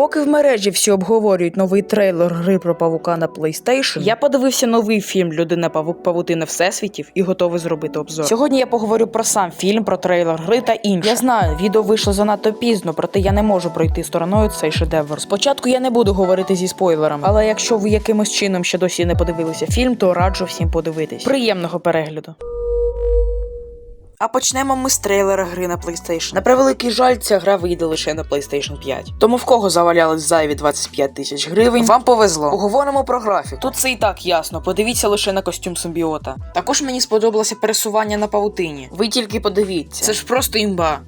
Поки в мережі всі обговорюють новий трейлер гри про павука на PlayStation, я подивився новий фільм Людина Павук Павутина Всесвітів і готовий зробити обзор. Сьогодні я поговорю про сам фільм, про трейлер гри та інше. Я знаю, відео вийшло занадто пізно, проте я не можу пройти стороною цей шедевр. Спочатку я не буду говорити зі спойлерами, але якщо ви якимось чином ще досі не подивилися фільм, то раджу всім подивитись. Приємного перегляду. А почнемо ми з трейлера гри на PlayStation. На превеликий жаль, ця гра вийде лише на PlayStation 5. Тому в кого завалялись зайві 25 тисяч гривень, вам повезло. Поговоримо про графік. Тут це і так ясно. Подивіться лише на костюм симбіота. Також мені сподобалося пересування на павутині. Ви тільки подивіться. Це ж просто імба.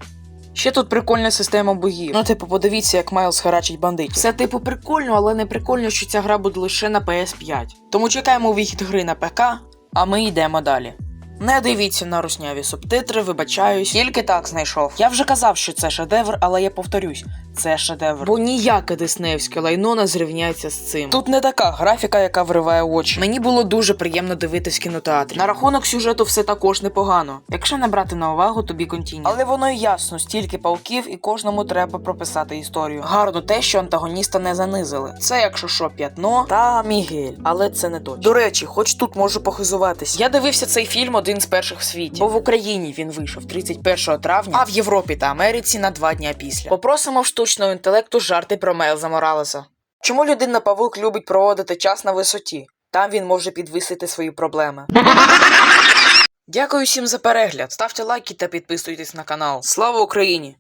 Ще тут прикольна система богів. Ну, типу, подивіться, як Майлз харачить бандитів. Це типу прикольно, але не прикольно, що ця гра буде лише на PS5. Тому чекаємо вихід гри на ПК, а ми йдемо далі. Не дивіться на русняві субтитри, вибачаюсь, тільки так знайшов. Я вже казав, що це шедевр, але я повторюсь, це шедевр. Бо ніяке диснеївське лайно не зрівняється з цим. Тут не така графіка, яка вриває очі. Мені було дуже приємно дивитись кінотеатрі. На рахунок сюжету все також непогано. Якщо не брати на увагу, тобі контінь. Але воно й ясно, стільки пауків і кожному треба прописати історію. Гарно те, що антагоніста не занизили. Це, якщо що, п'ятно та Мігель. Але це не точно. До речі, хоч тут можу похизуватись. Я дивився цей фільм один з перших в світі, бо в Україні він вийшов 31 травня, а в Європі та Америці на два дні після. Попросимо в штучного інтелекту жарти про Мейлза Моралеса. Чому людина павук любить проводити час на висоті? Там він може підвисити свої проблеми. Дякую всім за перегляд. Ставте лайки та підписуйтесь на канал. Слава Україні!